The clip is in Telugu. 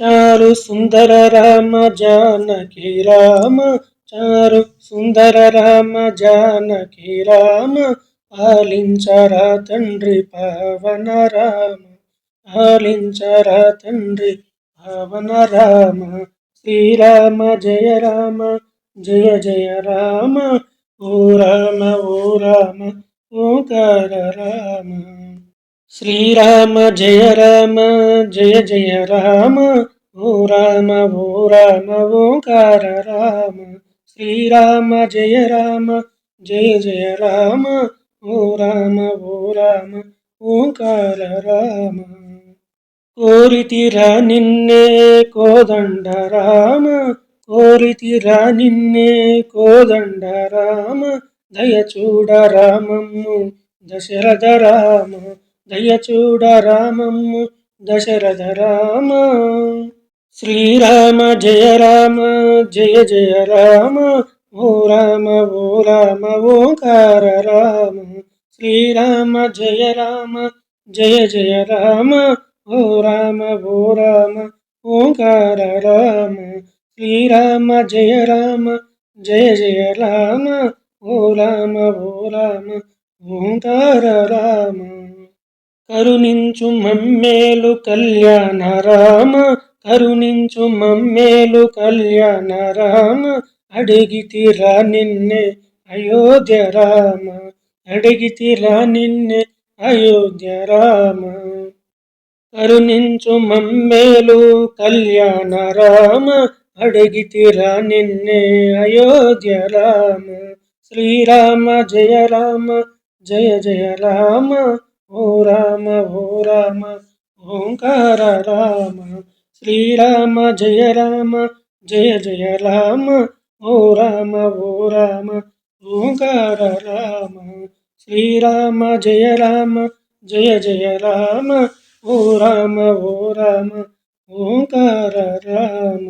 చారు సుందర రామ జానకి రామ చారు సుందర రామ జానకి రామ పాలించరా తండ్రి పవన రామ పాలించరా తండ్రి పవన రామ. శ్రీరామ జయ రామ జయ జయ రామ ఓ రామ ఓ రామ ఓంకార రామ. శ్రీరామ జయ రామ జయ జయ రామ ఓ రామ ఓ రామ ఓంకార రామ శ్రీరామ జయ రామ జయ జయ రామ ఓ రామ ఓ రామ ఓంకార రామ. కోరితిరా నిన్నే కోదండ రామ కోరితిరా నిన్నే కోదండ రామ దయ చూడ రామమ్ము దశరథ రామ దయచూడ రామమ్ము దశరథ రామ. శ్రీరామ జయ రామ జయ జయ రామ ఓ రామ ఓ రామ ఓంకార రామ. శ్రీరామ జయ రామ జయ జయ రామ ఓ రామ ఓ రామ ఓంకార రామ. శ్రీరామ జయ రామ జయ జయ రామ ఓ రామ ఓ రామ ఓంకార రామ. కరుణించు మమ్మేలు కళ్యాణ రామ కరుణించు మమ్మేలు కళ్యాణ రామ అడిగితిరా నిన్నే అయోధ్య రామ అడిగితిరా నిన్నే అయోధ్య రామ. కరుణించు మమ్మేలు కళ్యాణ రామ అడిగితిరా నిన్నే అయోధ్య రామ. శ్రీరామ జయ రామ జయ జయ రామ ఓ రామ ఓ రామ ఓంకార రామ శ్రీరామ జయ రామ జయ జయ రామ ఓ రామ ఓ రామ ఓంకార రామ శ్రీరామ జయ రామ జయ జయ రామ ఓ రామ ఓ రామ ఓంకార రామ